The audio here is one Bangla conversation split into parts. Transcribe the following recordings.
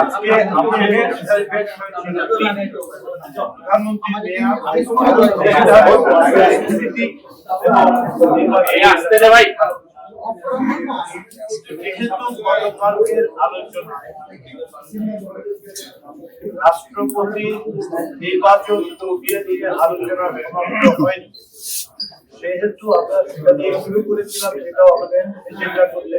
আজকে আসতে দে ভাই রাষ্ট্রপতি নির্বাচন প্রক্রিয়া আলোচনা সেহেতু আমরা সেটা শুরু করেছিলাম, সেটাও আমাদের এজেন্ডা করতে।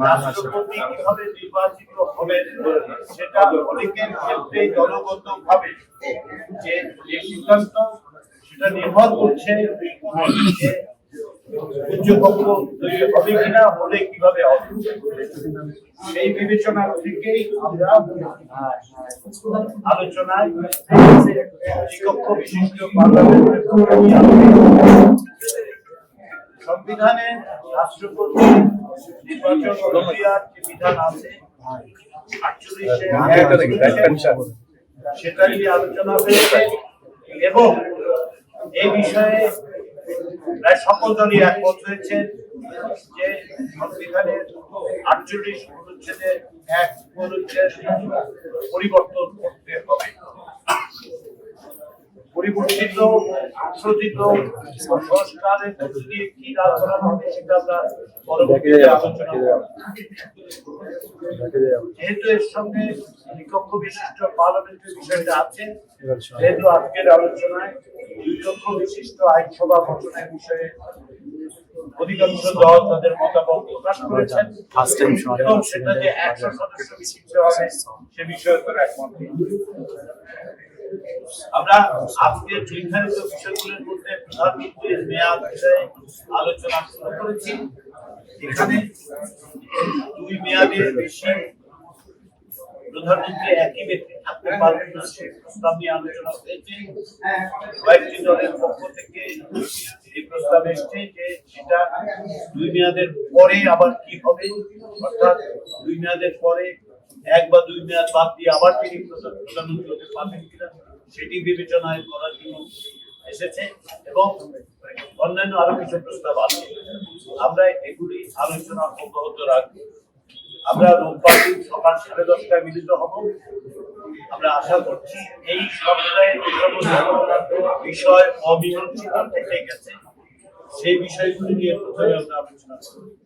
রাষ্ট্রপতি কীভাবে নির্বাচিত সেটা অনেকের ক্ষেত্রে দলগত ভাবে যে সিদ্ধান্ত সেটা নির্ভর করছে আমরা সংবিধানে রাষ্ট্রপতি নির্বাচন প্রক্রিয়ার যে বিধান আছে? সেটা নিয়ে আলোচনা হয়েছে। এবং এই বিষয়ে প্রায় সকল দলই একমত হয়েছে যে সংবিধানের আটচল্লিশ অনুচ্ছেদে এক অনুচ্ছেদ পরিবর্তন পরিবর্তিত সংশোধিত সংস্কারের মধ্য দিয়ে কি করানো হবে সেটা আমরা পরবর্তীতে আলোচনা যেহেতু এর সঙ্গে বিকক্ষ বিশিষ্ট পার্লামেন্টের বিষয়টা আছে যেহেতু আজকের আলোচনায় বিকক্ষ বিশিষ্ট আইনসভা গঠনের বিষয়ে অধিকাংশ দল তাদের মতামত প্রকাশ করেছেন এবং সেটা যে একশো সদস্য বিশিষ্ট হবে সে বিষয়ে তারা একমত আমরা আজকের নির্ধারিত বিষয়গুলোর মধ্যে প্রধানমন্ত্রীর মেয়াদ বিষয়ে আলোচনা শুরু করেছি। এখানে দুই মেয়াদের বেশি প্রধানমন্ত্রী একই ব্যক্তি থাকতে পারবেন না সে প্রস্তাব নিয়ে আলোচনা হয়েছে। কয়েকটি দলের পক্ষ থেকে এই প্রস্তাব এসছে যে দুই মেয়াদের পরে আবার কি হবে, অর্থাৎ দুই মেয়াদের পরে এক বা দুই মেয়াদ বাদ দিয়ে আবার তিনি প্রধান- প্রধানমন্ত্রী হতে পারবেন কিনা সেটি বিবেচনায় করার জন্য এসেছে এবং অন্যান্য আরও কিছু প্রস্তাব আছে। আমরা এগুলি আলোচনা অব্যাহত রাখব। আমরা রোববার দিন সকাল সাড়ে দশটায় মিলিত হব। আমরা আশা করছি এই সপ্তাহে বিষয় অমীমাংসিত থেকে গেছে। সেই বিষয়গুলি নিয়ে প্রথমে আমরা আলোচনা করব।